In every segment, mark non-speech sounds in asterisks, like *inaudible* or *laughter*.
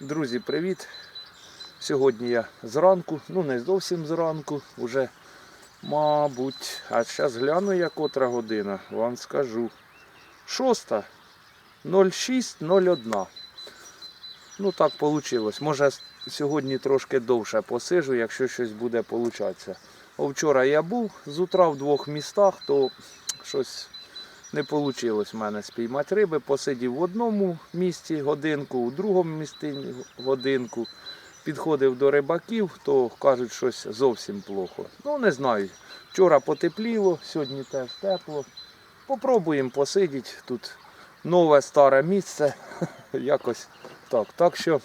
Друзі, привіт! Сьогодні я зранку, ну не зовсім зранку, вже, мабуть, а зараз гляну, я котра година, вам скажу. Шоста, 06.01. Ну так вийшло. Може сьогодні трошки довше посижу, якщо щось буде получатися. Вчора я був з утра в двох містах, то щось не вийшло в мене спіймати риби. Посидів в одному місці годинку, у другому місці годинку. Підходив до рибаків, то кажуть, щось зовсім плохо. Ну не знаю. Вчора потепліло, сьогодні теж тепло. Попробуємо посидіти. Тут нове старе місце. *laughs* Якось так. Так що,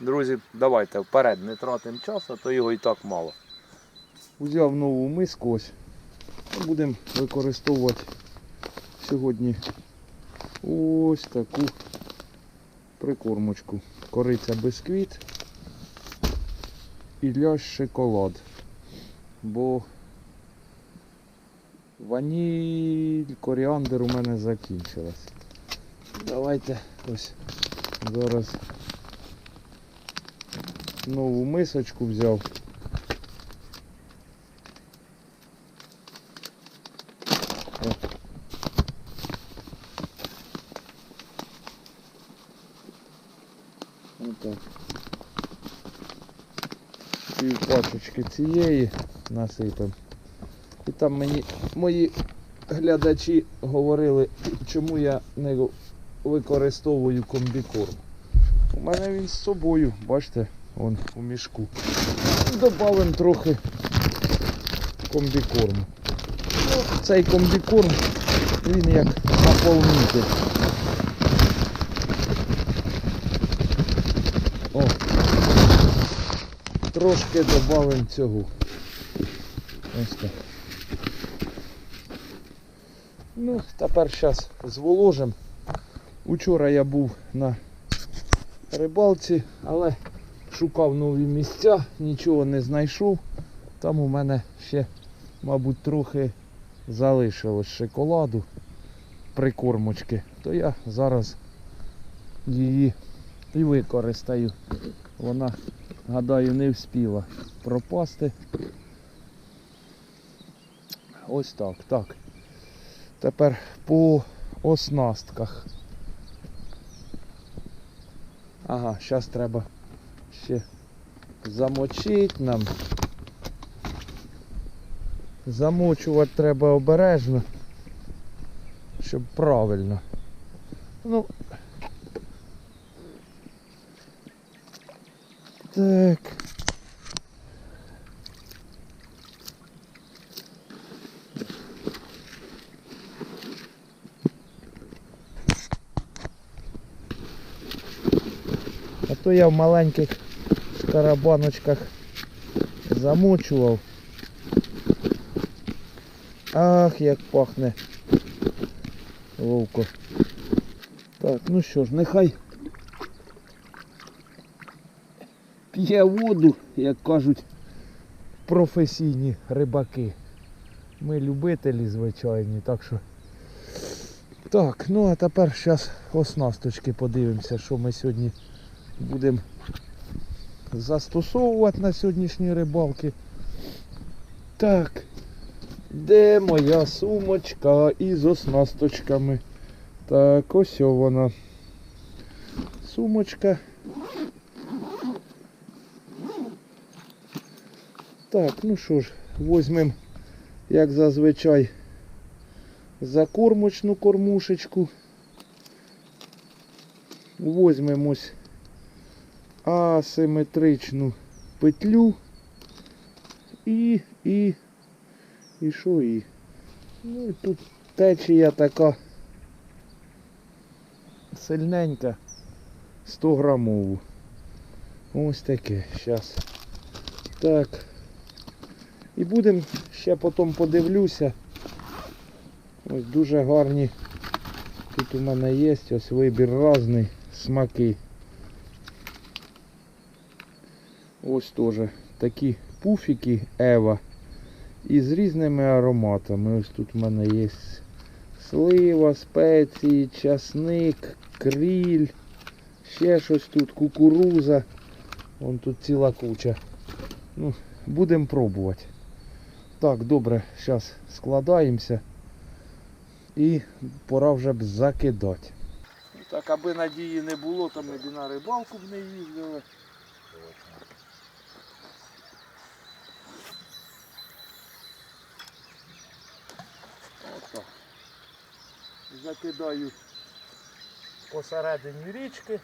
друзі, давайте вперед, не тратимо часу, то його і так мало. Взяв нову миску ось. Будемо використовувати сьогодні ось таку прикормочку. Кориця бисквіт і лящ шоколад. Бо ваніль, коріандр у мене закінчилась. Давайте ось зараз нову мисочку взяв. О. Отак. Пів пачечки цієї насипемо. І там мені мої глядачі говорили, чому я не використовую комбікорм. У мене він з собою, бачите, он у мішку. Добавимо трохи комбікорму. Ну, цей комбікорм, він як наповнитель. О, трошки додамо цього. Ось так. Ну, тепер зараз зволожимо. Учора я був на рибалці, але шукав нові місця, нічого не знайшов. Там у мене ще, мабуть, трохи залишилось шоколаду прикормочки. То я зараз її і використаю. Вона, гадаю, не вспіла пропасти. Ось так, так. Тепер по оснастках. Ага, зараз треба ще замочити нам. Замочувати треба обережно, щоб правильно. Ну. Так. А то я в маленьких карабаночках замочував. Ах, як пахне вовко. Так, ну що ж, нехай п'є воду, як кажуть професійні рибаки. Ми любителі звичайні, так що. Так, ну а тепер зараз оснасточки подивимося, що ми сьогодні будемо застосовувати на сьогоднішній рибалки. Так, де моя сумочка із оснасточками? Так, ось вона. Сумочка. Так, ну що ж, візьмемо, як зазвичай, закормочну кормушечку. Візьмемо ось асиметричну петлю і, і, і що і? Ну і тут течія така сильненька 100 грамову. Ось таке, зараз. Так. І будемо ще потім подивлюся. Ось дуже гарні. Тут у мене є ось вибір різний смаки. Ось теж такі пуфіки Ева із різними ароматами. Ось тут в мене є слива, спеції, часник, кріль. ще щось тут, кукуруза. Вон тут ціла куча. Ну, будемо пробувати. Так, добре, зараз складаємося. І пора вже б закидати. Так, аби надії не було, то ми б на рибалку б не їздили. Закидаю посередині річки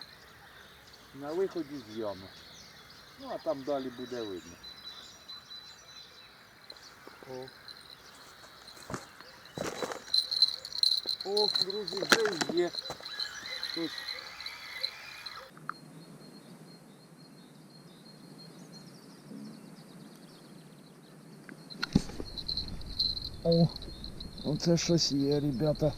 на виході з ями. Ну а там далі буде видно. О. Ох, друзі, вже є. Щось. О, оце щось є, ребята.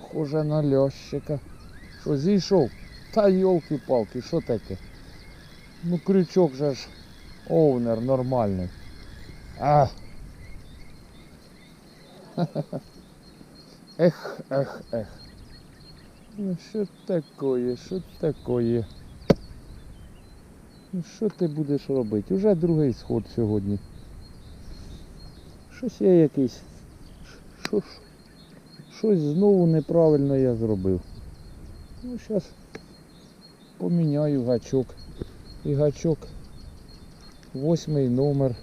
Похоже на лящика. Що, зійшов? Та йолки-палки, що таке? Ну крючок же ж овнер нормальний. А. *laughs* Ех, ех, ех. Ну що такое, що такое? Ну що ти будеш робити? Уже другий сход сьогодні. Щось я якийсь. Що, що, щось знову неправильно я зробив. Ну зараз поміняю гачок. І гачок. Восьмий номер.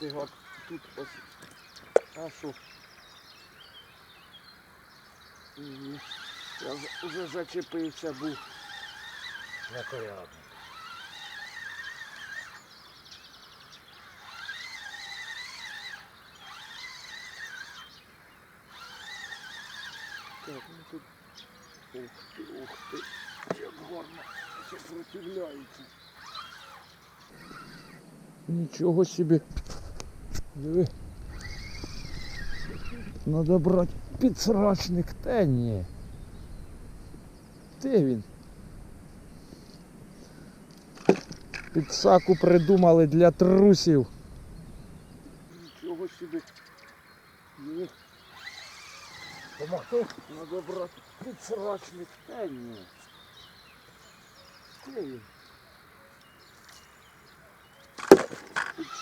Ух ти, от тут ось. А що? Ні. Я вже- вже зачепився був. На порядок. Так, ну тут. Ух ти, ух ти. Як гарно сопротивляється. Нічого собі. Диви. Надо брати підсрачник. Та ні. Де він? Підсаку придумали для трусів. Нічого собі. Є. Помогти? Надо брати підсрачник. Та ні. Де він?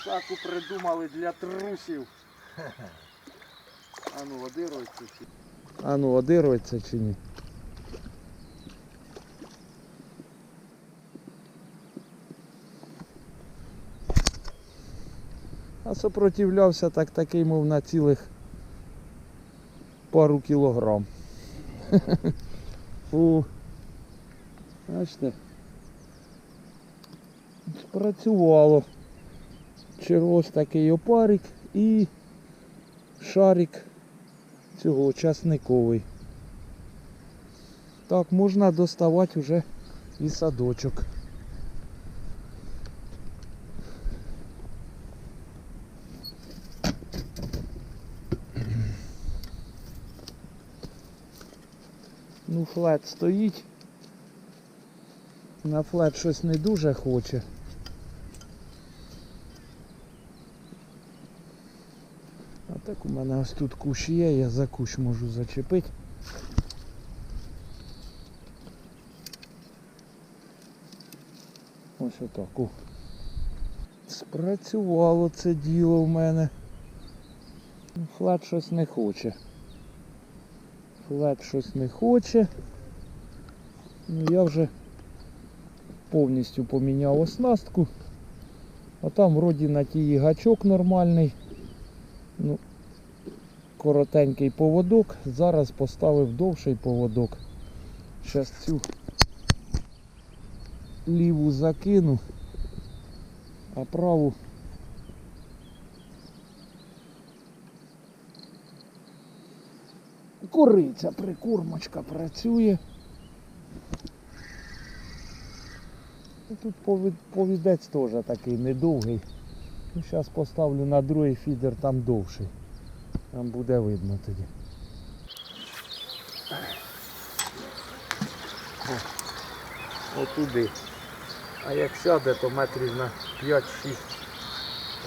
Підсаку придумали для трусів. А ну, одирується чи? А ну, одирується чи ні? А сопротивлявся так такий, мов на цілих пару кілограм. *laughs* Фу. Бачите? Спрацювало. Через такий опарик і шарик цього часниковий. Так, можна доставати вже і садочок. Ну, флет стоїть. На флет щось не дуже хоче. Так у мене ось тут кущ є, я за кущ можу зачепити. Ось отак. О. Спрацювало це діло в мене. Флет щось не хоче. Флет щось не хоче. Ну я вже повністю поміняв оснастку. А там вроді на тій гачок нормальний. Ну, коротенький поводок. Зараз поставив довший поводок. Зараз цю ліву закину, а праву куриця, прикормочка працює. Тут повідець теж такий недовгий. Зараз поставлю на другий фідер, там довший. Там буде видно тоді. О, отуди. А як сяде, то метрів на 5-6,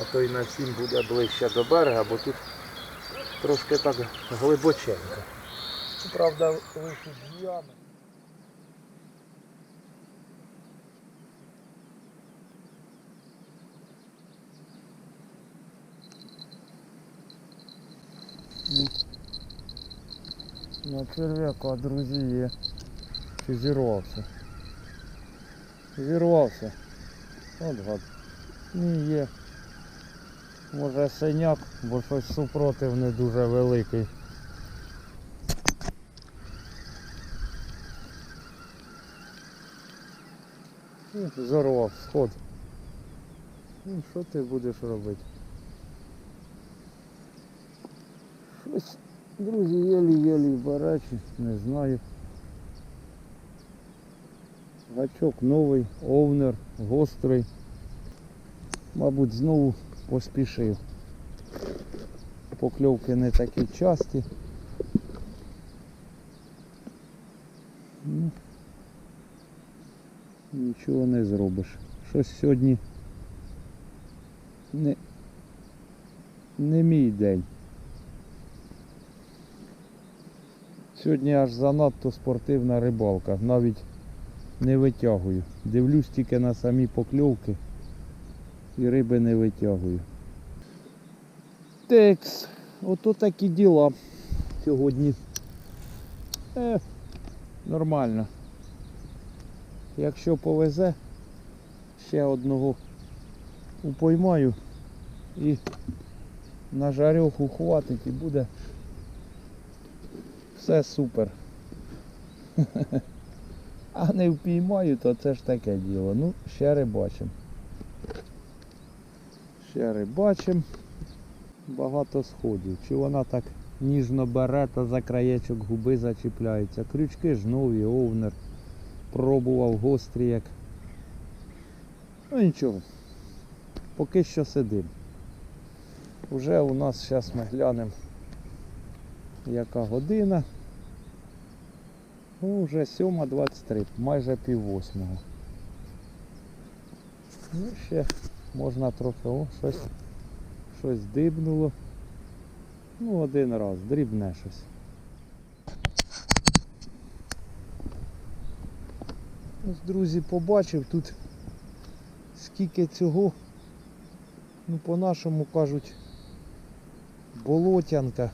а то й на 7 буде ближче до берега, бо тут трошки так глибоченько. Правда, вихід з ями. На черв'яка, друзі, є. Чи зірвався? Зірвався. От гад. Ні, є. Може синяк, бо щось супротив не дуже великий. Зорвав, сход. Ну, що ти будеш робити? Щось, друзі, єлі-єлі барачі, не знаю. Гачок новий, овнер, гострий. Мабуть, знову поспішив. Покльовки не такі часті. Ну, нічого не зробиш. Щось сьогодні не, не мій день. Сьогодні аж занадто спортивна рибалка. Навіть не витягую. Дивлюсь тільки на самі покльовки і риби не витягую. Текс, ото такі діла сьогодні. Е, нормально. Якщо повезе, ще одного упоймаю і на жарьоху хватить і буде все супер. *laughs* А не впіймаю, то це ж таке діло. Ну, ще рибачим. Ще рибачим. Багато сходів. Чи вона так ніжно бере та за краєчок губи зачіпляється. Крючки ж нові, овнер. Пробував гострі як. Ну нічого. Поки що сидим. Уже у нас зараз ми глянемо яка година. Ну, вже 7.23, майже пів восьмого. Ну, ще можна трохи, о, щось, щось дибнуло. Ну, один раз, дрібне щось. Ось, друзі, побачив тут скільки цього, ну по-нашому кажуть, болотянка.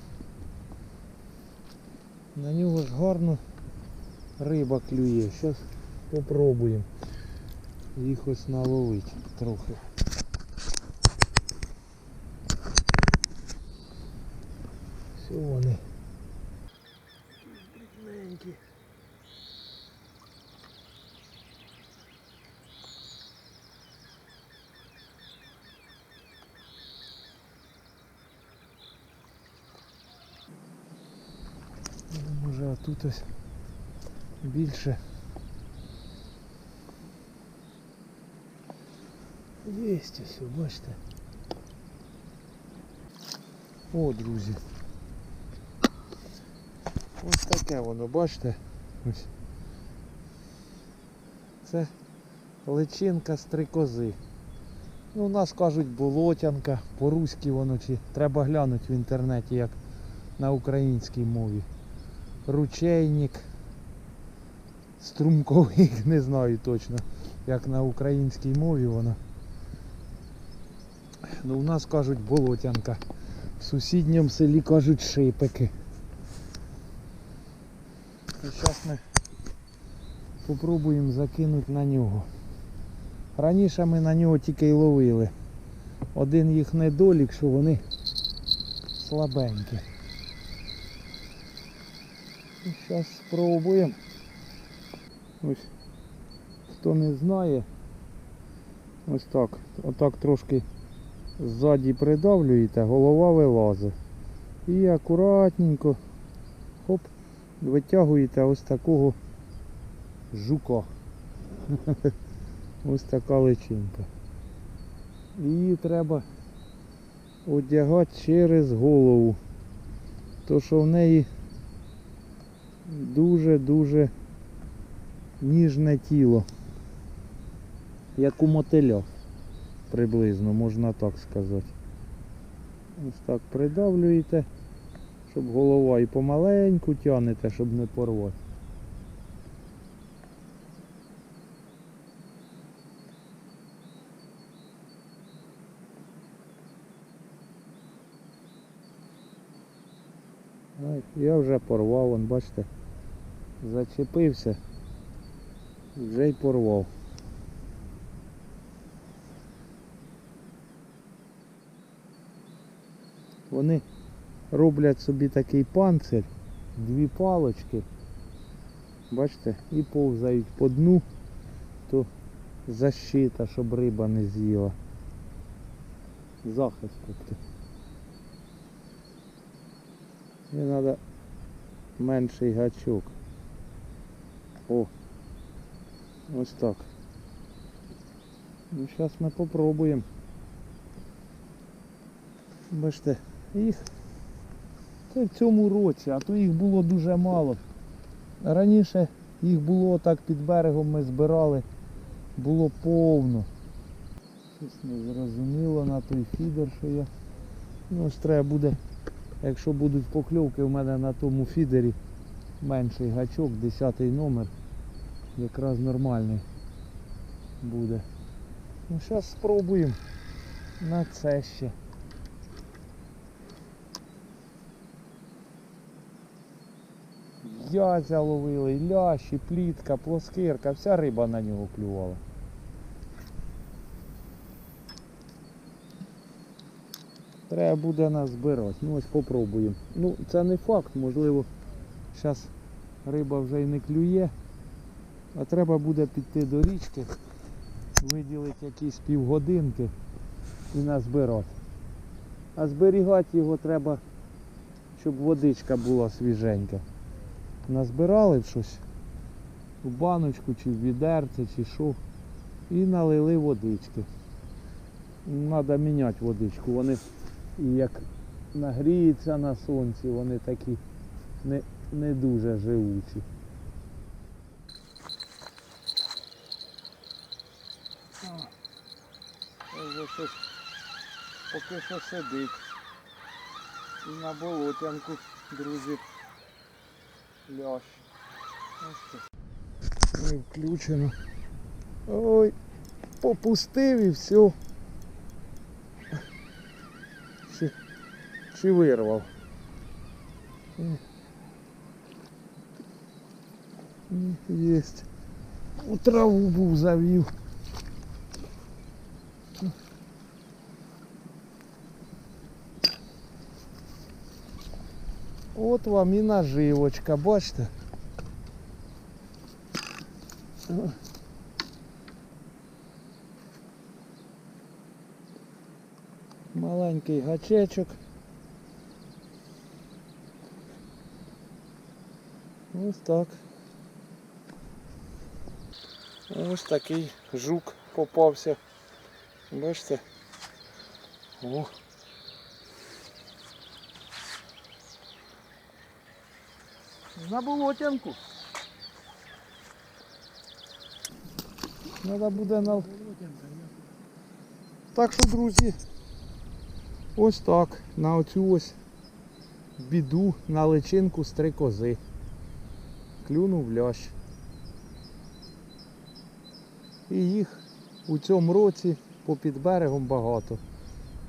На нього ж гарно риба клює. Зараз попробуємо їх ось наловити трохи. Все вони. Дрібненькі. Ну, Може а тут ось більше. Єсть ось, бачите. О, друзі. Ось таке воно, бачите? Ось. Це личинка стрикози. Ну, у нас кажуть болотянка, по-руськи воно чи треба глянути в інтернеті, як на українській мові. Ручейник, струмковик, *laughs* не знаю точно, як на українській мові воно. Ну, у нас кажуть болотянка. В сусідньому селі кажуть шипики. І зараз ми попробуємо закинути на нього. Раніше ми на нього тільки й ловили. Один їх недолік, що вони слабенькі. Зараз спробуємо. Ось хто не знає, ось так. Отак трошки ззаді придавлюєте, голова вилазить. І акуратненько хоп, витягуєте ось такого жука. *laughs* Ось така личинка. Її треба одягати через голову. То що в неї дуже-дуже ніжне тіло. Як у мотиля приблизно, можна так сказати. Ось так придавлюєте, щоб голова і помаленьку тягнете, щоб не порвати. Я вже порвав, вон, бачите, зачепився, вже й порвав. Вони роблять собі такий панцир, дві палочки, бачите, і повзають по дну, то защита, щоб риба не з'їла. Захист тобто. Мені треба менший гачок. О, ось так. Ну, зараз ми попробуємо. Бачите, їх це в цьому році, а то їх було дуже мало. Раніше їх було так під берегом ми збирали, було повно. Щось не зрозуміло на той фідер, що я. Ну ось треба буде, якщо будуть покльовки в мене на тому фідері, менший гачок, 10 номер, якраз нормальний буде. Ну зараз спробуємо на це ще. Язя ловили, і лящ, і плітка, плоскирка, вся риба на нього клювала. Треба буде нас збирати. Ну ось попробуємо. Ну це не факт, можливо, зараз риба вже й не клює. А треба буде піти до річки, виділити якісь півгодинки і назбирати. А зберігати його треба, щоб водичка була свіженька назбирали щось у баночку чи в відерце, чи що, і налили водички. Треба міняти водичку. Вони як нагріються на сонці, вони такі не, не дуже живучі. Поки що сидить. І на болотянку, друзі, це. Не включено. Ой, попустив і все. Чи, чи вирвав. М. М, Єсть. У траву був завів. От вам і наживочка, бачите? О. Маленький гачечок. Ось так. Ось такий жук попався. Бачите? О. На болотянку. Треба буде на... Так що, друзі, ось так, на оцю ось біду, на личинку з три кози. Клюнув лящ. І їх у цьому році попід берегом багато.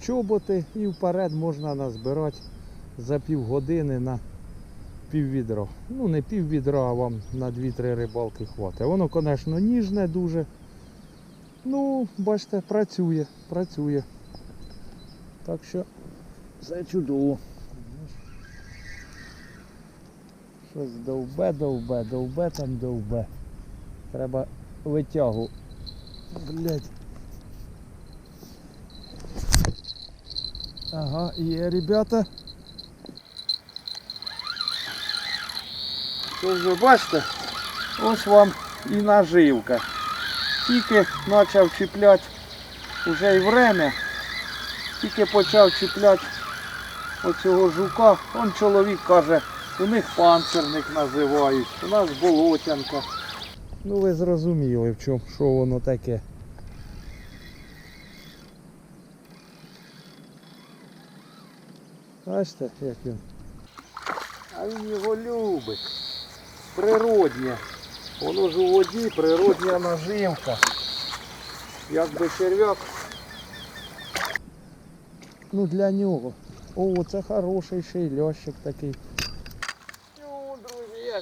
Чоботи і вперед можна назбирати за півгодини на піввідра. Ну не піввідра, а вам на 2-3 рибалки хватить. Воно, звісно, ніжне дуже. Ну, бачите, працює, працює. Так що все чудово. Щось довбе, довбе, довбе там довбе. Треба витягу. Блять. Ага, є, ребята. Тож ви бачите, ось вам і наживка. Тільки почав чіпляти вже й время. Тільки почав чіпляти оцього жука. Он чоловік каже, у них панцирник називають, у нас болотянка. Ну ви зрозуміли, в чому, що воно таке. Бачите, як він. А він його любить. Природнє. Воно ж у воді, природня наживка. Якби черв'як. Ну для нього. О, це хороший ще й лящик такий.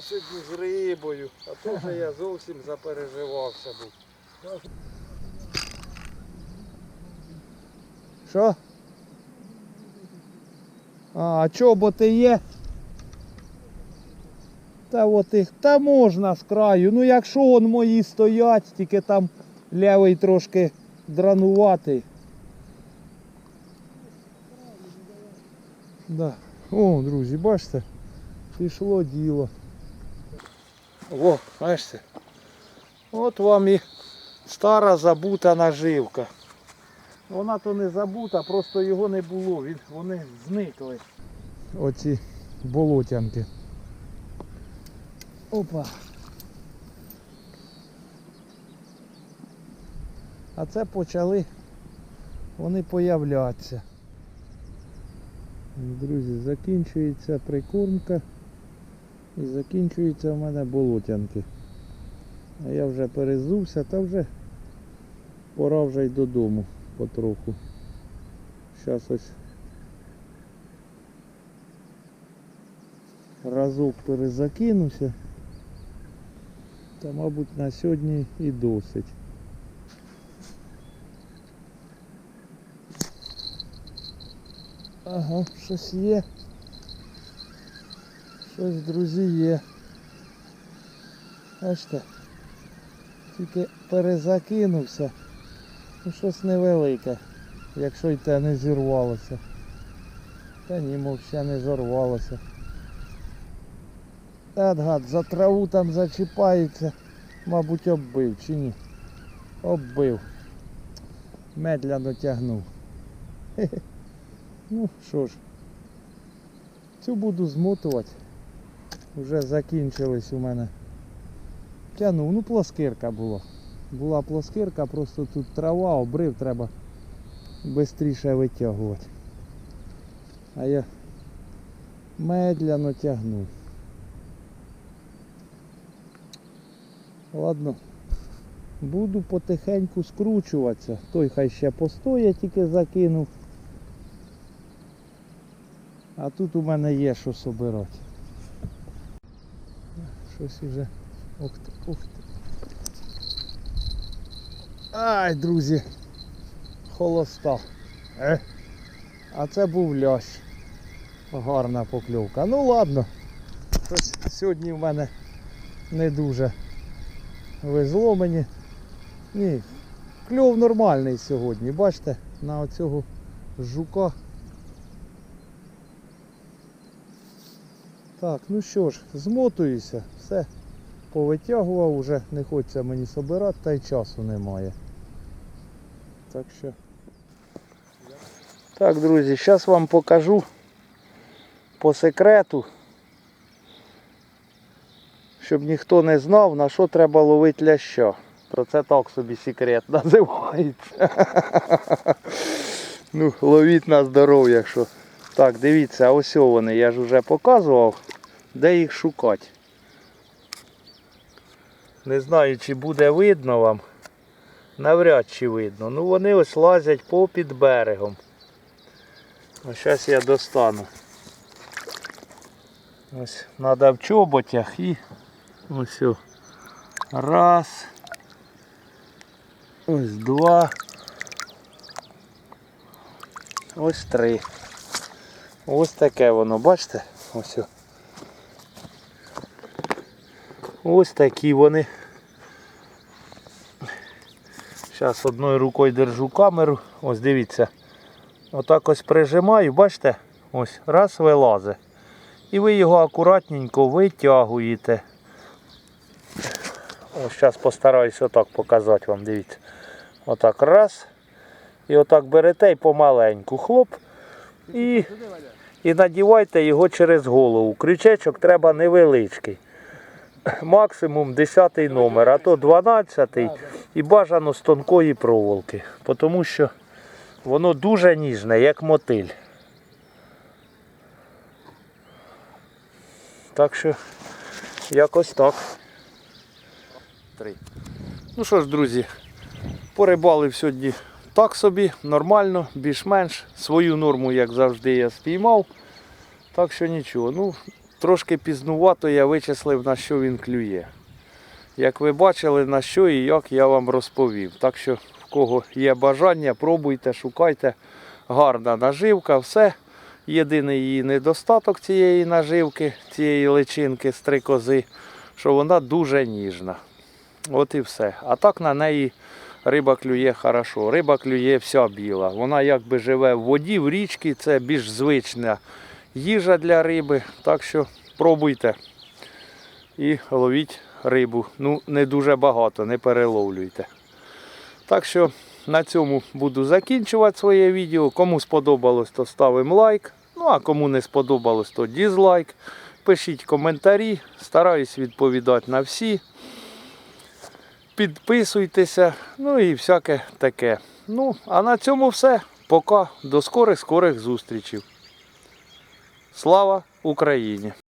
Сьогодні з рибою, а то вже я зовсім запереживався був. Що? А, чоботи є? Та от їх, та можна з краю. Ну якщо он мої стоять, тільки там лявий трошки дрануватий. Да. О, друзі, бачите? Пішло діло. О, бачите? От вам і стара забута наживка. Вона то не забута, просто його не було, вони зникли. Оці болотянки. Опа. А це почали вони появлятися. Друзі, закінчується прикормка і закінчуються в мене болотянки. А я вже перезувся, та вже пора вже й додому потроху. Зараз ось разок перезакинуся. Та мабуть на сьогодні і досить. Ага, щось є. Щось, друзі, є. Бачите, тільки перезакинувся. Ну щось невелике, якщо й те не зірвалося. Та ні, мов ще не зорвалося. Та гад, за траву там зачіпається, мабуть, оббив чи ні. Оббив. Медляно тягнув. Хе-хе. Ну що ж, цю буду змотувати. Вже закінчились у мене. Тянув, ну плоскирка була. Була плоскирка, просто тут трава, обрив, треба швидше витягувати. А я медляно тягнув. Ладно, буду потихеньку скручуватися. Той хай ще постоє, тільки закинув. А тут у мене є що собирати. Щось уже. Ух ти, ух ти. Ай, друзі. Холоста. Е. А це був лящ. Гарна покльовка. Ну ладно. Щось сьогодні в мене не дуже везло мені. Ні. Кльов нормальний сьогодні. Бачите, на оцього жука. Так, ну що ж, змотуюся, все повитягував, уже не хочеться мені собирати, та й часу немає. Так що. Так, друзі, зараз вам покажу по секрету, щоб ніхто не знав, на що треба ловити ляща. То це так собі секрет *laughs* називається. *laughs* Ну, ловіть на здоров'я, якщо. Так, дивіться, ось вони, я ж вже показував, де їх шукати. Не знаю, чи буде видно вам. Навряд чи видно. Ну вони ось лазять попід берегом. Ось зараз я достану. Ось треба в чоботях і ось. Раз. Ось два. Ось три. Ось таке воно, бачите? Ось. Ось такі вони. Зараз одною рукою держу камеру. Ось дивіться. Отак ось прижимаю, бачите? Ось, раз вилазить. І ви його акуратненько витягуєте. Ось зараз постараюсь отак показати вам, дивіться. Отак раз. І отак берете і помаленьку. Хлоп. І, і надівайте його через голову. Крючечок треба невеличкий. Максимум 10 номер, а то 12 і бажано з тонкої проволоки. Тому що воно дуже ніжне, як мотиль. Так що якось так. Три. Ну що ж, друзі, порибалив сьогодні так собі, нормально, більш-менш. Свою норму, як завжди, я спіймав. Так що нічого. Ну, трошки пізнувато я вичислив, на що він клює. Як ви бачили, на що і як я вам розповів. Так що, в кого є бажання, пробуйте, шукайте. Гарна наживка, все. Єдиний її недостаток цієї наживки, цієї личинки стрикози, що вона дуже ніжна. От і все. А так на неї риба клює хорошо. Риба клює вся біла. Вона якби живе в воді, в річці, це більш звична їжа для риби. Так що пробуйте і ловіть рибу. Ну, не дуже багато, не переловлюйте. Так що на цьому буду закінчувати своє відео. Кому сподобалось, то ставимо лайк. Ну а кому не сподобалось, то дізлайк. Пишіть коментарі, стараюсь відповідати на всі. Підписуйтеся, ну і всяке таке. Ну, а на цьому все. Пока. До скорих скорих зустрічей. Слава Україні!